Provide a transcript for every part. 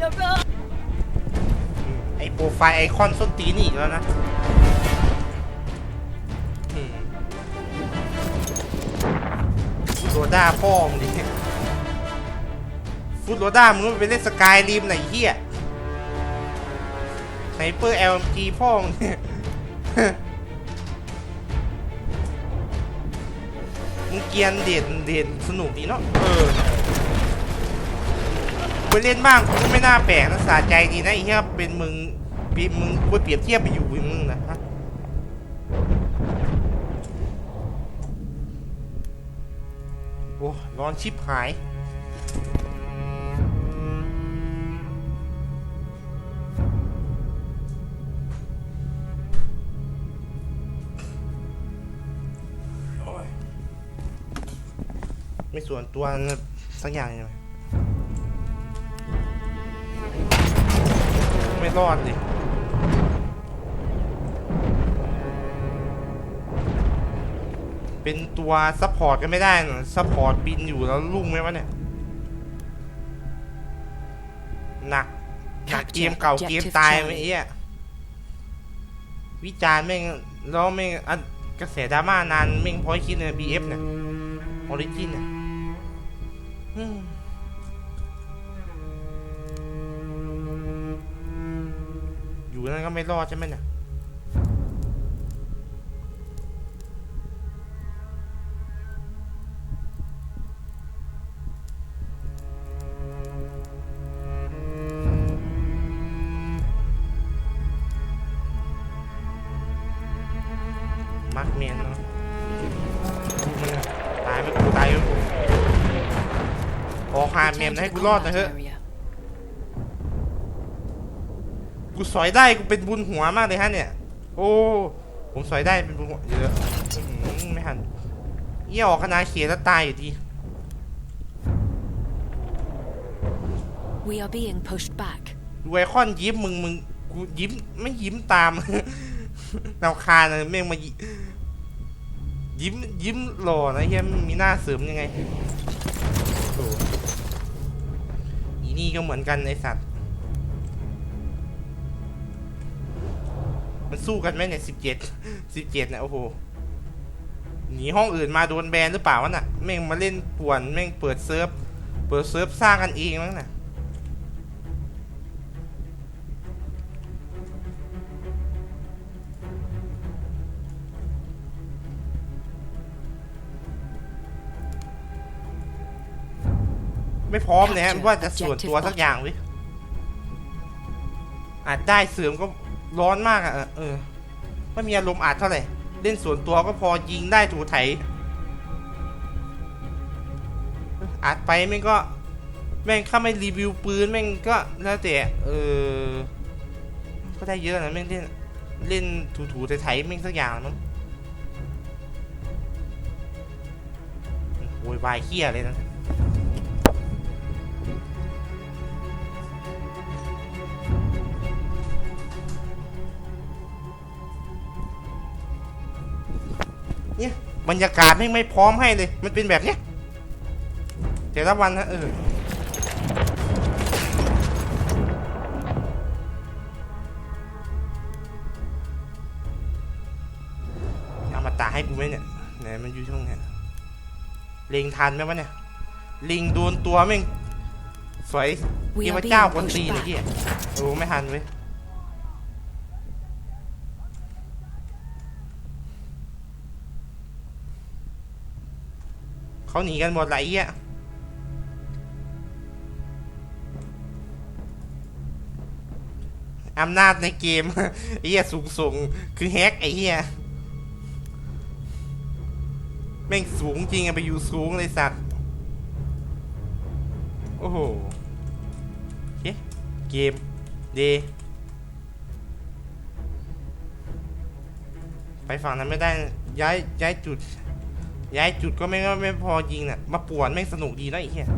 Fire ไอโปรไฟล์ไอคอนส้นตีนอีกแล้วนะอืมฟุตโรด้าพ่อมึงดิฟุตโรด้ามึงก็ไปเล่นสกายริมไหนเฮียไนเปอร์เอลจีพ่อมึงเนี่ยมึงเกรียนเด่นเด่นสนุกดีเนาะเออ ไปเล่นบ้างกูไม่น่าแปลกนะสาใจดีนะไอ้เหี้ยเป็นมึงปีมึงกูเปรียบเทียบไปอยู่กับมึงนะฮะโอ้ร้อนชิบหายโอ้ยไม่ส่วนตัวสักอย่างเลย ไม่รอดดิเป็นตัวซัพพอร์ตกันไม่ได้นะซัพพอร์ตบินอยู่แล้วลุ่งไหมวะเนี่ย หนักหนักเกมเก่าเกมตายไหมเอี้ยวิจารณ์แม่งแล้วแม่งอันกระแสดราม่านานแม่งพอยคิดเนี่ย BF เนี่ยออริจินเนี่ย อยู่นั่นก็ไม่รอดใช่ไหมเนี่ยมักเมียนเนาะมึงอะตายไปกูตายไปกูขอหาเมียนให้กูรอดนะเฮ้ย กูสอยได้กูเป็นบุญหัวมากเลยฮะเนี่ย โอ้ ผมสอยได้เป็นบุญหัวเยอะอื้อหือไม่หันเยี่ยออกคณะเขียนแล้วตายอยู่ดี We are being pushed back. ดูไอคอนยิ้มมึงมึงกูยิ้มไม่ยิ้มตามนำคาญเลยแม่งมายิยิ้มยิ้มหล่อนะเฮียมีหน้าเสริมยังไงโอ้อีนี่ก็เหมือนกันไอสัตว์ มันสู้กันไหมเนี่ยสิบเจ็ดสิบเจ็ดเนี่ยโอ้โหหนีห้องอื่นมาโดนแบนหรือเปล่าวะน่ะแม่งมาเล่นป่วนแม่งเปิดเซิร์ฟเปิดเซิร์ฟสร้างกันเองมั้งน่ะไม่พร้อมเลยฮะว่าจะส่วนตัวสักอย่างวิอาจได้เสริมก็ ร้อนมากอะ เออไม่มีอารมณ์อาจเท่าไหร่ เล่นส่วนตัวก็พอยิงได้ถูไถอาจไปแม่งก็ แม่งถ้าไม่รีวิวปืนแม่งก็แล้วแต่เออ ก็ได้เยอะนะแม่งเล่นเล่นถูๆไถๆแม่งสักอย่างมั้งโวยวายเฮี้ยเลยนะ บรรยากาศไม่ไม่พร้อมให้เลย มันเป็นแบบเนี้ยแต่ละวันนะเออเอามาตาให้กูไหมเนี่ยไหนมันอยู่ช่องไหนเล็งทันไหมวะเนี่ยลิงโดนตัวแม่งสวยเท are พเจ้าบนตีนไอ้ back. เหี้ยโอ้ไม่ทันเว้ย เขาหนีกันหมดไหลอะอำนาจในเกมไอ้เหี้ยสูงส่งคือแฮกไอ้เหี้ยแม่งสูงจริงอะไปอยู่สูงเลยสัตว์ โอ้โหเเกมเดไปฝั่งนั้นไม่ได้ย้ายย้ายจุด ย้ายจุดก็ไม่ก็ไม่พอยิงน่ะ มาป่วนแม่งสนุกดีนะไอ้เหี้ย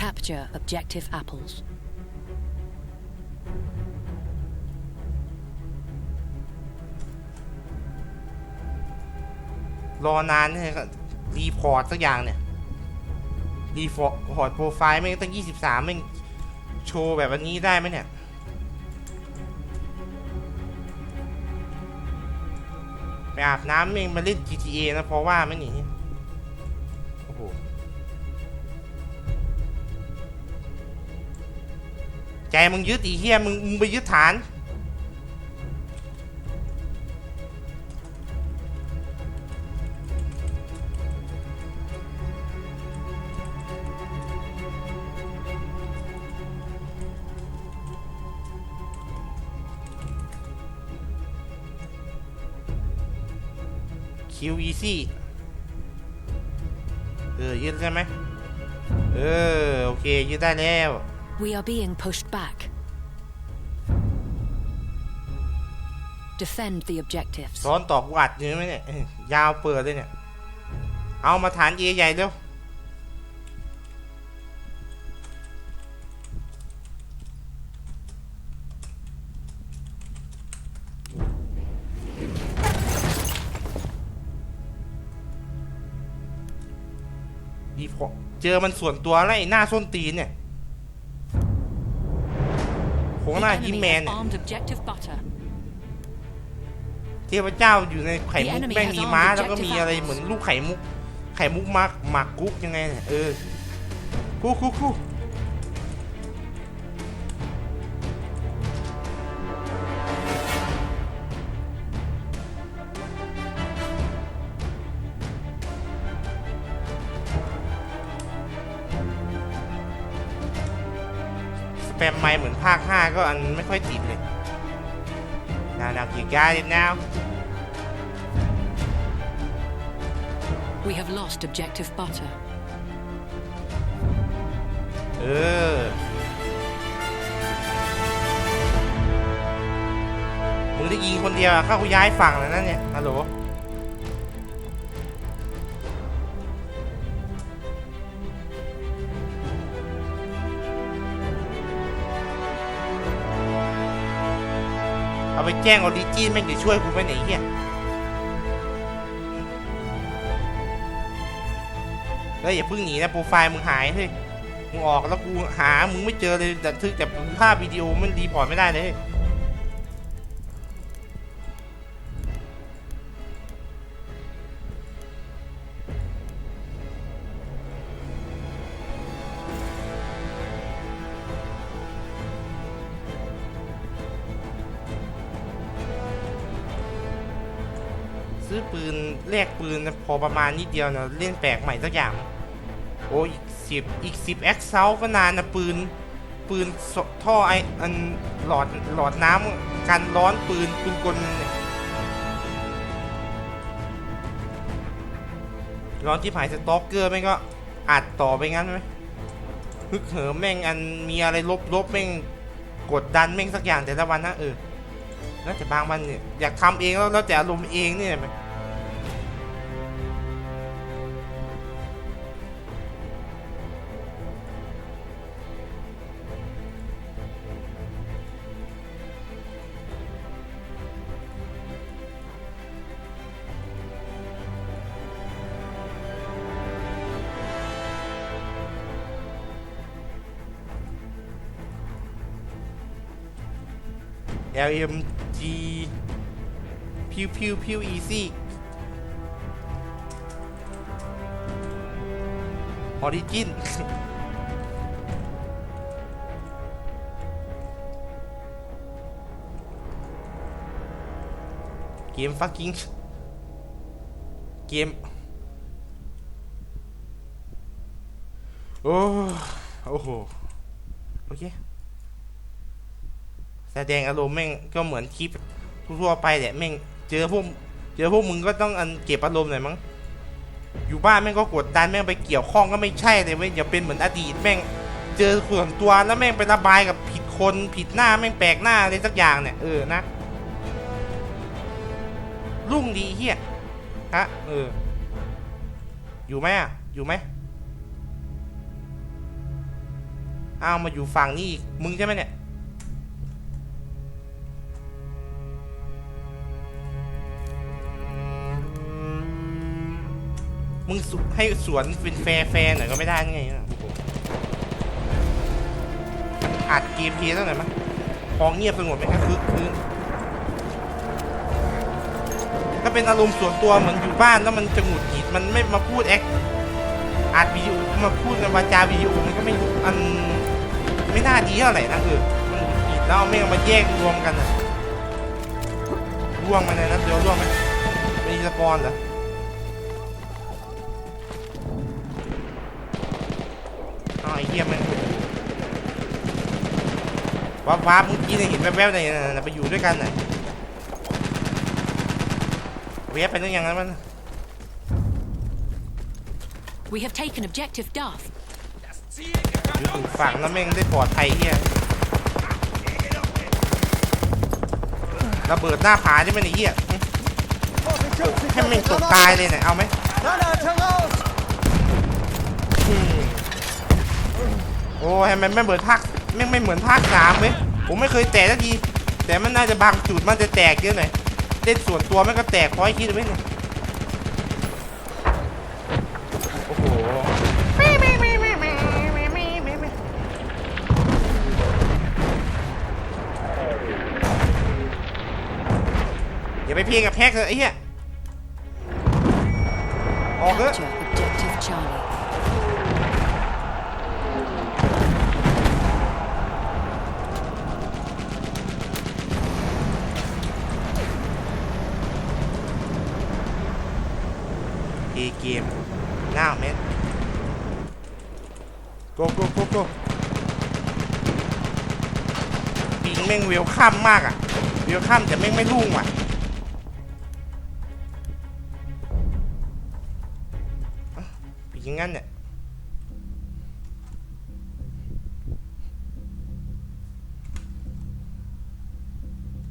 Capture objective apples. รอนานเนี่ยก็รีพอร์ตสักอย่างเนี่ย รีพอร์ตโปรไฟล์แม่งตั้งยี่สิบสามแม่งโชว์แบบวันนี้ได้ไหมเนี่ย ไปอาบน้ำเองมาเล่น GTA นะเพราะว่าไม่หนีโอ้โหใจมึงยึดอีเหี้ยมึงมึงไปยึดฐาน คิวอีซี่เออยึดใช่ไหมเออโอเคยึดได้แล้ว We are being pushed back. Defend the objectives. ซ้อนต่อกูอัดอยู่ไหมเนี่ยเอ้ยยาวเปิดเลยเนี่ย เอามาฐานเอใหญ่เร็ว เจอมันส่วนตัวแล้วไอ้หน้าส้นตีนเนี่ยโห The หน้ายิ้ม enemy แมน has เนี่ย armed objective butter. เทพเจ้าอยู่ในไข่มุก The enemy แม่ง has มี armed ม้าแล้วก็มี objective อะไร apples เหมือนลูกไข่มุก ไข่มุกมักหมักกุ๊กยังไงเนี่ยเออกูกูกูสแป มไมค์เหมือนภาค 5 ก็อันไม่ค่อยติดเลยนานากีกาเดนนาว We have lost objective butter. เออมึงได้ยิงคนเดียวอะเข้ากูย้ายฝั่งแล้วนั่นเนี่ยฮัลโหล แจ้งออริจินแม่งจะช่วยกูไปไหนเฮียแล้วอย่าเพิ่งหนีนะโปรไฟล์มึงหายเฮ้ยมึงออกแล้วกูหา มึงไม่เจอเลยแต่ทึกแต่ภาพวิดีโอมันรีพอร์ตไม่ได้เลย ซื้อปืนแลกปืนพอประมาณนิดเดียวนะเล่นแปลกใหม่สักอย่าง โอ้อีกสิบอีกสิบแอคเซลก็นานนะปืน ปืนท่อไออันหลอดหลอดน้ำกันร้อนปืนปืนกลร้อนที่ผายสต็อกเกอร์แม่งก็อัดต่อไปงั้นไหมฮึกเหิมแม่งอันมีอะไรลบลบแม่งกดดันแม่งสักอย่างแต่ละวันนะเออแล้วแต่บางวันเนี่ยอยากทำเองแล้วแล้วแต่อารมณ์เองเนี่ย LMG พิวพิวพิวอีซี่ออริจินเกม fucking เกม โอ้โอ้โห โอเค แสดงอารมณ์แม่งก็เหมือนคลิปทั่วไปแหละแม่งเจอพวกเจอพวกมึงก็ต้องอันเก็บอารมณ์หน่อยมั้งอยู่บ้านแม่งก็กดดันแม่งไปเกี่ยวข้องก็ไม่ใช่เลยเว้ยอย่าเป็นเหมือนอดีตแม่งเจอส่วนตัวแล้วแม่งไประบายกับผิดคนผิดหน้าแม่งแปลกหน้าอะไรสักอย่างเนี่ยเออนะรุ่งดีเฮียฮะเอออยู่ไหมอะอยู่ไหมเอ้ามาอยู่ฝั่งนี้อีกมึงใช่ไหมเนี่ย มึงสุให้สวนเป็นแฟร์แฟร์หน่อยก็ไม่ได้ไงนะอัดเกมเพลย์ตั้งไหนอยมั้ยพอเงียบสงบไหมครับคือคือถ้าเป็นอารมณ์ส่วนตัวเหมือนอยู่บ้านแล้วมันจะหงุดหงิดมันไม่มาพูดแอคอัดวิดีโอมาพูดในวาจาวิดีโอมันก็ไม่อันไม่น่าดีเท่าไหร่นะเออมันหงุดหงิดแล้วเอาไม่เอามาแยกรวมกันอะร่วงมาในนั้นเดียวร่วงไหมมีสปอนเหรอ วับวับเมื่อกี้เนี่ยเห็นแวบๆในนั่นนะไปอยู่ด้วยกันน่ะเวียบไปนึกอย่างนั้นมัน We have taken objective Duff. อยู่ถูกฝั่งแล้วแม่งได้ปลอดภัยเหี้ยระเบิดหน้าผาที่มันไอ้เหี้ยให้แม่งตกตายเลยเนี่ยเอาไหมอืมโอ้ยมันไม่เหมือนภาค ไม่ไม่เหมือนภาคสามเว้ยผมไม่เคยแตกสักที แต่มันน่าจะบางจุดมันจะแตกเยอะหน่อยเล่นส่วนตัวมันก็แตกพอยคิดไว้เนี่ยโอ้โหอย่าไปเพียงกับแพ็กเลยไอ้เหี้ยออกเถอะ Capture objective Charlie. เอเกมหน้าเม็ดโกโกโกโกปิงแม่งเวลข้ามมากอะ เวลข้ามแต่แม่งไม่รุ่งว่ะอะปิงงั้นเนี่ย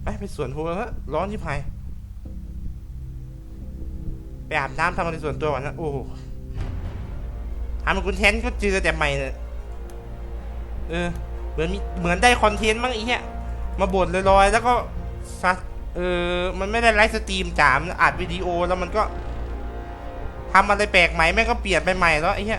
ไปไปสวนหัวเถอะร้อนที่พาย ไปอาบน้ำทำอะไรส่วนตัวก่อนนะโอ้โหทำเป็นคุณแทนก็เจอแต่ใหม่เลยเออ เหมือนมีเหมือนได้คอนเทนต์บ้างไอ้เหี้ยมาบ่นลอยๆแล้วก็ซัดเออ มันไม่ได้ไลฟ์สตรีมจ๋ามอัดวิดีโอแล้วมันก็ทำอะไรแปลกใหม่แม่งก็เปลี่ยนไปใหม่แล้วไอ้เหี้ย